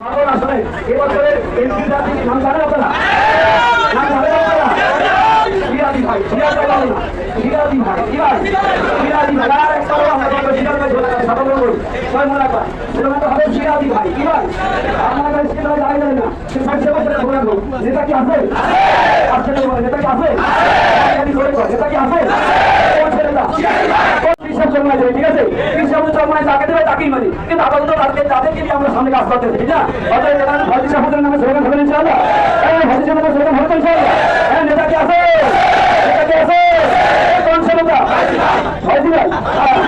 আসলে এবছরের এমপি জাতির নাম জানেন আপনারা? নাম জানেন আপনারা? সিরাজি ভাই সিরাজ ভাই সিরাজি ভাই সিরাজি ভাই, আর আমরা বলব সিরাজ ভাই বলে সাদা বলব ছয় মনে রাখবা সেটা হবে সিরাজি ভাই কি ভাই আপনার কাছে সেটা বলে, নেতা কি আছে? নেতা কি আছে? নেতা কি আছে? জন্মায় দেবে, ঠিক আছে কৃষক জন্মায় যাকে দেবে তাকেই মানি কিন্তু আপাতত তাদের তাদেরকে নিয়ে আমরা সামনে কাজ করতেছি ঠিক না অতএব ভারতী সাহেবের নামে স্লোগান হবে ইনশাআল্লাহ হ্যাঁ সাহেবের নামে স্লোগান হবে ইনশাআল্লাহ হ্যাঁ নেতা কি আছে নেতা কি আছে কোন ছেলেটা ভারতী ভাই হ্যাঁ।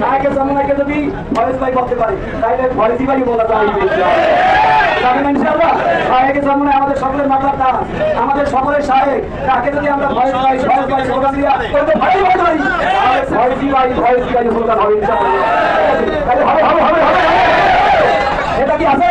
শাহেকের যদি ফরেজ ভাই ভাই বলা যায় যাবে না ইনশাআল্লাহ সাহেকের সামনে আমাদের সকলের মাথার না আমাদের সকলের সাহেক তাকে যদি আমরা ভয় পাই ভয় পাই স্লোগান দিয়া ওই তো ভয় ভয় পাই ভয় কি ভাই ভয় কি ভাই স্লোগান হবে এটা কি আছে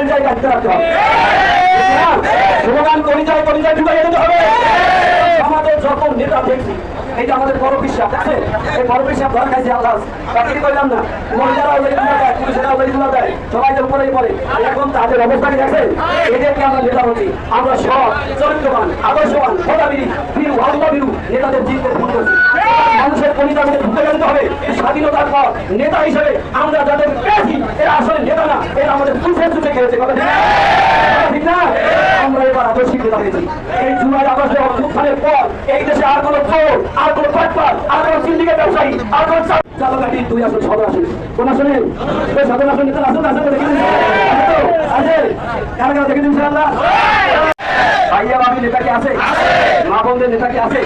স্লোগান এখন পরিচয় রাখতে হবে স্লোগান পরিচয় পরিচয় ঢুকাই দিতে হবে। আমাদের যখন নেতা দেখছি যে আমাদের বড় বিশ্বাস আছে? এই বড় বিশ্বাস ধরা খাইছে আল্লাহ। কি করলাম না? মহিলারা অলরেডি তুলা দেয় পুলিশেরা অলরেডি তুলা দেয়, সবাই যে উপরেই পড়ে। এখন তাদের অবস্থা কি দেখেন? এদেরকে আমরা নেতা বলছি আমরা সৎ, চরিত্রবান, আদর্শবান সদাবিরি বীরু আল্লাহ বীরু নেতাদের জিততে ফোন করছি। মানুষের পরিণামে ঢুকে যেতে হবে স্বাধীনতার পর নেতা হিসেবে আমরা যাদের পেয়েছি এরা আসলে নেতা না, এরা আমাদের চুষে চুষে খেয়েছে কথা ঠিক না? আমরা এবার আদর্শিক নেতা হয়েছি। এই জুলাই আগস্টে অভ্যুত্থানের পর এই দেশে আর কোনো চোর, আর নেতা আছে কারা আছে মা বোনদের আছে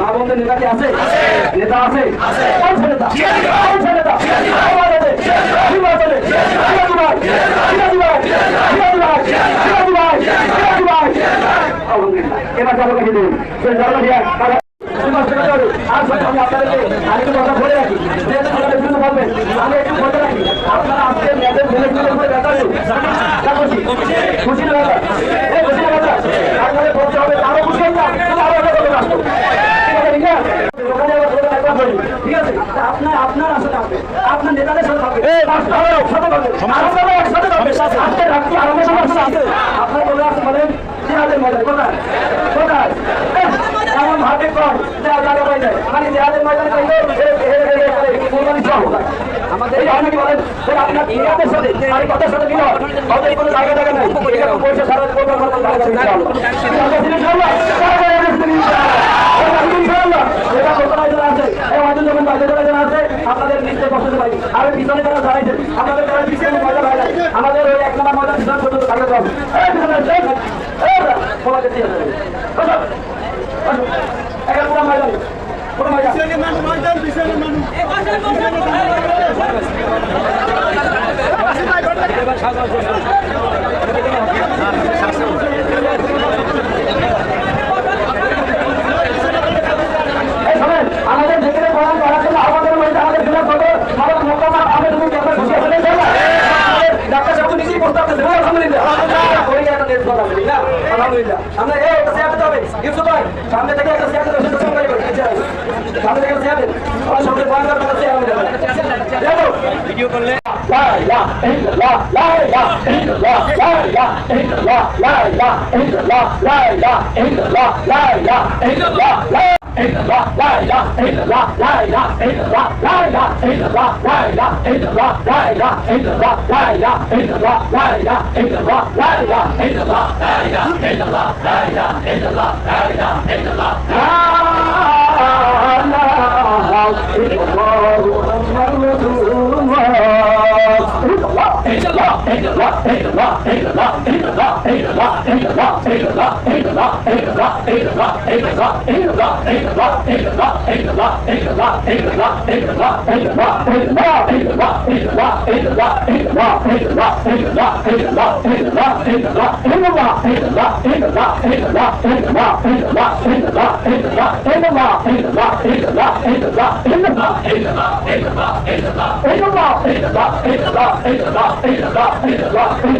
মা বোনদের নেতা কি আছে নেতা এবার আর আমি আপনাদেরকে আরেকটু কথা বলে রাখি। যেহেতু আপনারা বিভিন্ন বলবেন আমি একটু বলে রাখি আপনারা আজকে মেয়েদের ছেলেগুলোর উপরে ব্যথা খুশি? খুশি ব্যাপার এই খুশি ব্যাপার আপনাদের বলতে হবে আরও খুশি হন না আরও একটা কথা আসতো ঠিক আছে ওখানে আবার ছোট একটা বলি, ঠিক আছে? আপনার আপনার আসলে থাকবে আপনার নেতাদের সাথে থাকবে। একসাথে থাকবে। আরও একসাথে থাকবে। আজকে রাত্রি সমস্যা আছে। আপনার বলে আসতে ময়দান কোথায়? কোথায়? ভাবে কর যা জায়গা পাই যায় মানে জিহাদের ময়দানে চাইলে কোরবানি সব আমাদের এই বলেন যে আপনার জিহাদের সাথে আর কথার সাথে মিল এই কোনো জায়গা জায়গা নাই পয়সা সারা করবার মতো জায়গা আছে ইনশাআল্লাহ মাঝে যখন বাইরে যারা আছে আপনাদের আর পিছনে যারা দাঁড়াইছেন আপনাদের হয় আমাদের ওই এক নম্বর মজা পিছনে পর্যন্ত এটা পুরো ময়দান পুরো ময়দান ময়দান বিশাল মানুষ সাজা সামনে এই একটা শেয়ার দিতে হবে ইউসুফ ভাই সামনে থেকে একটা শেয়ার দিতে হবে সামনে থেকে শেয়ার দিন আমার সঙ্গে পয়েন্ট করতে হবে শেয়ার ভিডিও করলে লা ইলাহা ইল্লাল্লাহ লা ইলাহা ইল্লাল্লাহ লা ইলাহা ইল্লাল্লাহ লা ইলাহা ইল্লাল্লাহ লা ইলাহা ইল্লাল্লাহ লা ইলাহা ইল্লাল্লাহ লা ইলাহা ইল্লাল্লাহ illallah, la ilaha illallah, la ilaha illallah, la ilaha illallah, la ilaha illallah, la ilaha illallah, la ilaha illallah, la ilaha illallah, la ilaha illallah, la ilaha illallah, la ilaha illallah, la ilaha illallah, la ilaha illallah, محمد رسول الله. إلا الله إلا الله إلا الله إلا الله إلا الله Ain't a lot, ain't a lot, ain't a lot, ain't a lot, ain't a lot, ain't a lot, ain't a lot, ain't a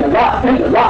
lot, ain't a lot.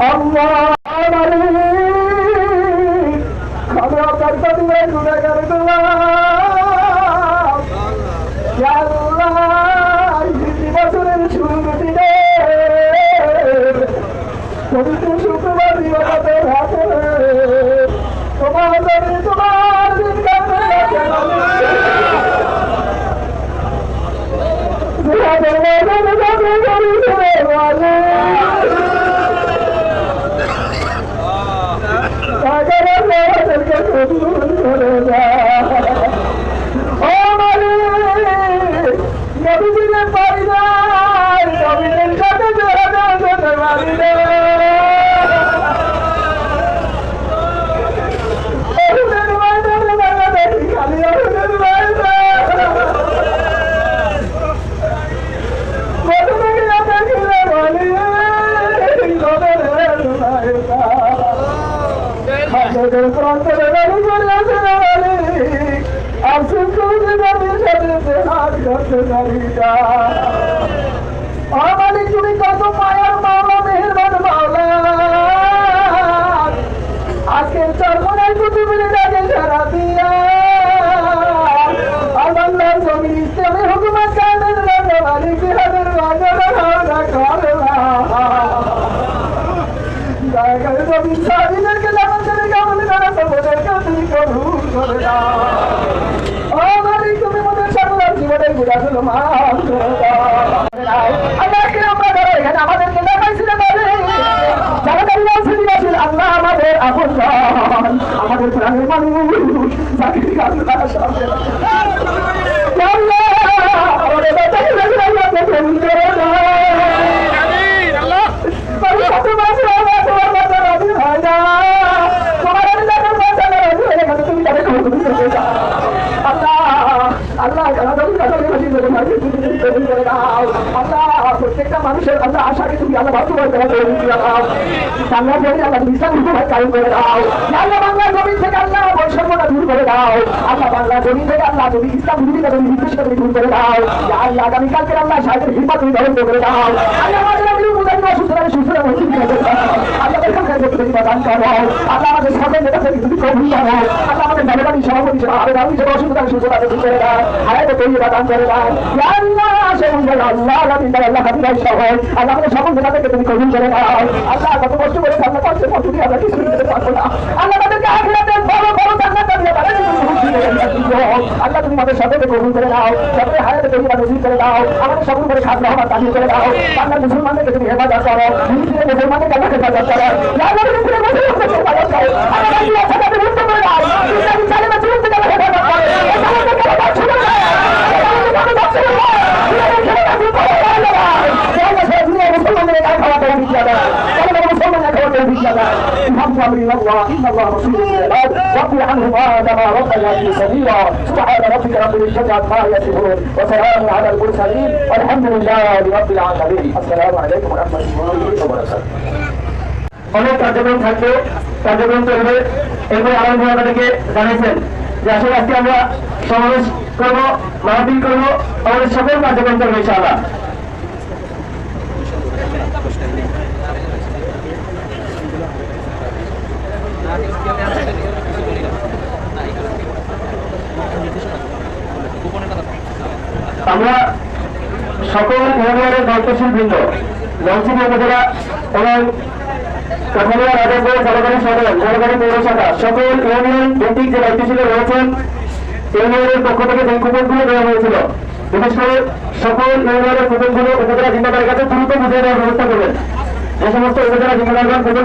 الله বুড়াগুলো মা আমাদেরকে দেখাইছিলেন যারা দাঁড়িয়ে আছেন আল্লাহ আমাদের আপন আমাদের প্রাণের মানুষ চাকরি কাজ করা কায়েম করে দাও ইয়া আল্লাহ বাংলা জমি থেকে আল্লাহ বৈষম্যতা দূর করে দাও আল্লাহ বাংলা জমি থেকে আল্লাহ তুমি ইসলাম নির্দেশ করে দূর করে দাও ইয়া আল্লাহ আগামীকালকে আল্লাহ সাহেবের হিম্মত তুমি ধারণ করে দাও আল্লাহ আমাদের আমি সুস্থ আমি সুস্থ আল্লাহ করো আমাদের সকল নেতা থেকে তুমি কবুল করো আমাদের করে দাও করে দাও সকল নেতা থেকে তুমি করে দাও আল্লাহ কত কষ্ট করে কিছু দিতে পারব না আল্লাহ তাদেরকে আখিরাতে বড় বড় জান্নাত দিয়ে তারা আল্লাহ তুমি আমাদের সকলকে কবুল করে দাও সকলে হায়াতে বা নজির করে দাও আমাদের সকল করে খাদ্য হওয়ার তাহির করে দাও বাংলার মুসলমানদেরকে তুমি তুমি তুমি হেফাজত করো। إن الله رسول العباد ربي عنهم آدم ربنا سبيلا سبحان ربك رب العزة عما يصفون وسلام على المرسلين والحمد لله رب العالمين السلام عليكم ورحمة الله وبركاته অনেক কার্যক্রম থাকবে কার্যক্রম চলবে এরপরে আনন্দ আপনাদেরকে জানিয়েছেন যে আসলে আজকে আমরা সমাবেশ করবো মাহফিল করবো আমাদের সকল কার্যক্রম চলবে ইনশাআল্লাহ আমরা সকল ইউনিয়নের দায়িত্বশীল বৃন্দ লঞ্চিং উপজেলা এবং কাঠালিয়া রাজাপুর সরকারি সদর পৌরসভা সকল ইউনিয়ন ভিত্তিক যে দায়িত্বশীল রয়েছেন, ইউনিয়নের পক্ষ থেকে যে কুপনগুলো দেওয়া হয়েছিল, বিশেষ করে সকল ইউনিয়নের কুপনগুলো উপজেলা জিম্মাদারের কাছে দ্রুত বুঝিয়ে দেওয়ার ব্যবস্থা করবেন। যে সমস্ত উপজেলা জিম্মাদারগণ কুপন